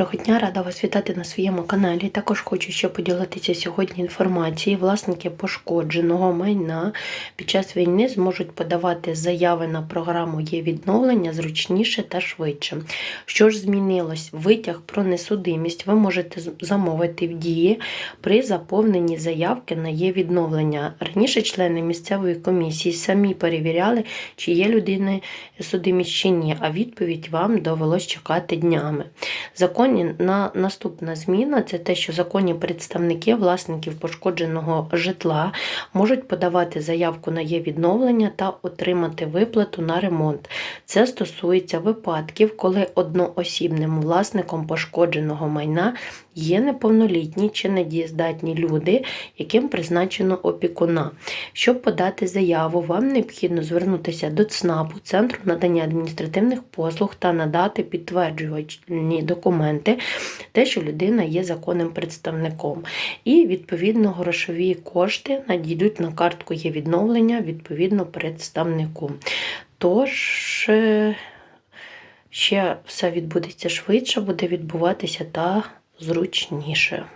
Доброго дня, рада вас вітати на своєму каналі. Також хочу ще поділитися сьогодні інформацією. Власники пошкодженого майна під час війни зможуть подавати заяви на програму є відновлення зручніше та швидше. Що ж змінилось? Витяг про несудимість ви можете замовити в дії при заповненні заявки на є відновлення. Раніше члени місцевої комісії самі перевіряли, чи є людини судимість чи ні, а відповідь вам довелось чекати днями. Законі на наступна зміна це те, що законні представники власників пошкодженого житла можуть подавати заявку на є відновлення та отримати виплату на ремонт. Це стосується випадків, коли одноосібним власником пошкодженого майна є неповнолітні чи недієздатні люди, яким призначено опікуна. Щоб подати заяву, вам необхідно звернутися до ЦНАПу, Центру надання адміністративних послуг та надати підтверджувальні документи, те, що людина є законним представником. І відповідно грошові кошти надійдуть на картку є відновлення відповідно представнику. Тож е, ще все відбудеться швидше, буде відбуватися та зручніше.